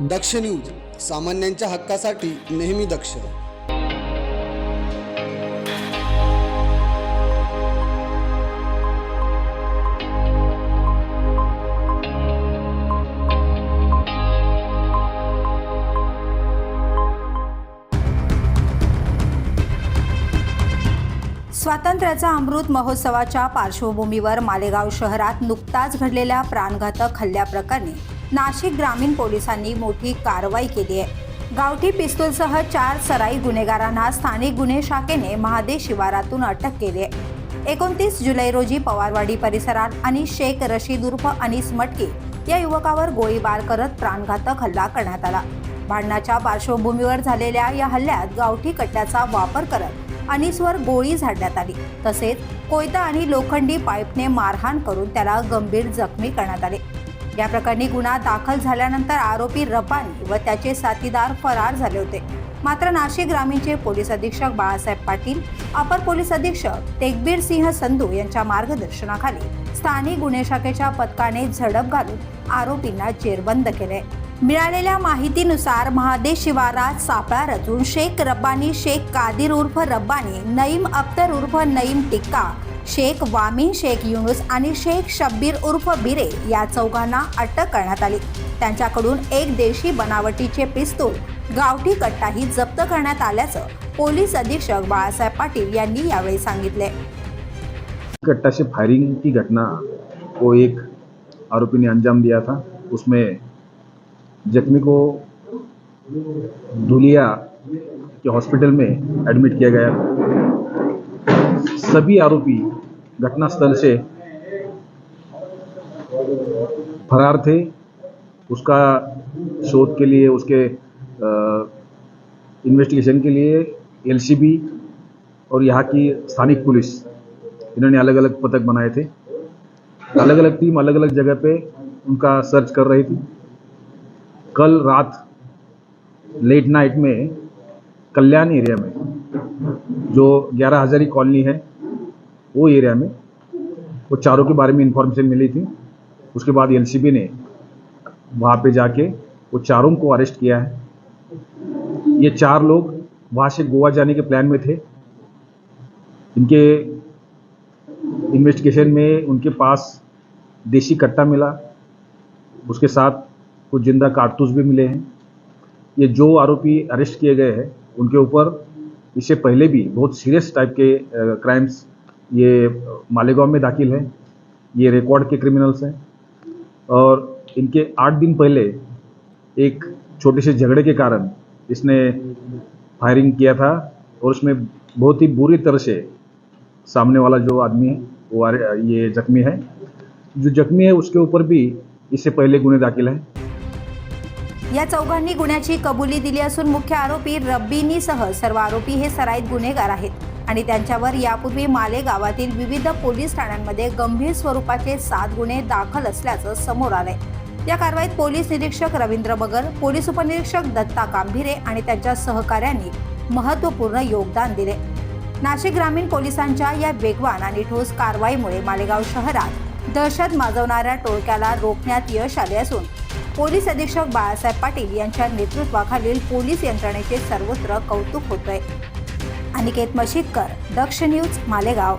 दक्ष news सामान्यांच्या हक्कासाठी नेहमी दक्ष. स्वातंत्र्याचा अमृत महोत्सवाच्या पार्श्वभूमीवर मालेगाव शहरात नुकताच घडलेल्या प्राणघातक हल्ल्याप्रकरणी नाशिक ग्रामीण पोलिसांनी मोठी कारवाई केली आहे. गावठी पिस्तूलसह चार सराई गुन्हेगारांना स्थानिक गुन्हे शाखेने महादेव शिवारातून अटक केली आहे. एकोणतीस जुलै रोजी पवारवाडी परिसरात अनिस शेख रशीद उर्फ अनिस मटके या युवकावर गोळीबार करत प्राणघातक हल्ला करण्यात आला. भांडणाच्या पार्श्वभूमीवर झालेल्या या हल्ल्यात गावठी कट्ट्याचा वापर करत अनिसवर गोळी झाडण्यात आली. तसेच कोयता आणि लोखंडी पाईपने मारहाण करून त्याला गंभीर जखमी करण्यात आले. या प्रकरणी गुन्हा दाखल झाल्यानंतर आरोपी रब्बानी व त्याचे साथीदार फरार झाले होते. मात्र नाशिक ग्रामीणचे पोलीस अधीक्षक बाळासाहेब पाटील अपर पोलीस अधीक्षक तेगबीर सिंह संधू यांच्या मार्गदर्शनाखाली स्थानिक गुन्हे शाखेच्या पथकाने झडप घालून आरोपींना जेरबंद केले. मिळालेल्या माहितीनुसार महादेव शिवारात सापळा रचून शेख रब्बानी शेख कादिर उर्फ रब्बानी नईम अख्तर उर्फ नईम टिक्का शेख वामिन शेख युनुस आणि शेख शब्बीर उर्फ बिरे या चौघांना अटक करण्यात आली. त्यांच्याकडून एक देशी बनावटीचे पिस्तूल गावठी कट्टाही जप्त करण्यात आल्याचं पोलीस अधीक्षक बाळासाहेब पाटील यांनी यावेळी सांगितले. कट्टा से फायरिंग की घटना को एक आरोपी ने अंजाम दिया था. उसमें जख्मी को धुलिया के हॉस्पिटल में एडमिट किया गया। सभी आरोपी घटनास्थल से फरार थे। उसका शोध के लिए, उसके इन्वेस्टिगेशन के लिए एलसीबी और यहाँ की स्थानिक पुलिस, इन्होंने अलग अलग पथक बनाए थे। अलग अलग टीम अलग अलग जगह पे उनका सर्च कर रही थी। कल रात लेट नाइट में कल्याण एरिया में जो ग्यारह हजारी कॉलोनी है, वो एरिया में वो चारों के बारे में इंफॉर्मेशन मिली थी। उसके बाद एलसीबी ने वहाँ पे जाके वो चारों को अरेस्ट किया है। ये चार लोग वहाँ से गोवा जाने के प्लान में थे। इनके इन्वेस्टिगेशन में उनके पास देसी कट्टा मिला। उसके साथ कुछ ज़िंदा कारतूस भी मिले हैं। ये जो आरोपी अरेस्ट किए गए हैं, उनके ऊपर इससे पहले भी बहुत सीरियस टाइप के क्राइम्स ये मालेगांव में दाखिल हैं। ये रिकॉर्ड के क्रिमिनल्स हैं। और इनके आठ दिन पहले एक छोटे से झगड़े के कारण इसने फायरिंग किया था और उसमें बहुत ही बुरी तरह से सामने वाला जो आदमी है, वो ये जख्मी है। जो जख्मी है, उसके ऊपर भी इससे पहले गुने दाखिल हैं। या चौघांनी गुन्ह्याची कबुली दिली असून मुख्य आरोपी रब्बीनीसह सर्व आरोपी हे सराईत गुन्हेगार आहेत. आणि त्यांच्यावर यापूर्वी माले गावातील विविध पोलीस ठाण्यांमध्ये गंभीर स्वरूपाचे सात गुन्हे दाखल असल्याचं समोर आलंय. या कारवाईत पोलीस निरीक्षक रवींद्र बगर पोलीस उपनिरीक्षक दत्ता कांभिरे आणि त्यांच्या सहकाऱ्यांनी महत्त्वपूर्ण योगदान दिले. नाशिक ग्रामीण पोलिसांच्या या वेगवान आणि ठोस कारवाईमुळे मालेगाव शहरात दहशत माजवणाऱ्या टोळक्याला रोखण्यात यश आले असून पोलीस अधीक्षक बाळासाहेब पाटील यांच्या नेतृत्वाखालील पोलीस यंत्रणेचे सर्वत्र कौतुक होतंय. अनिकेत मशिदकर दक्ष न्यूज मालेगाव.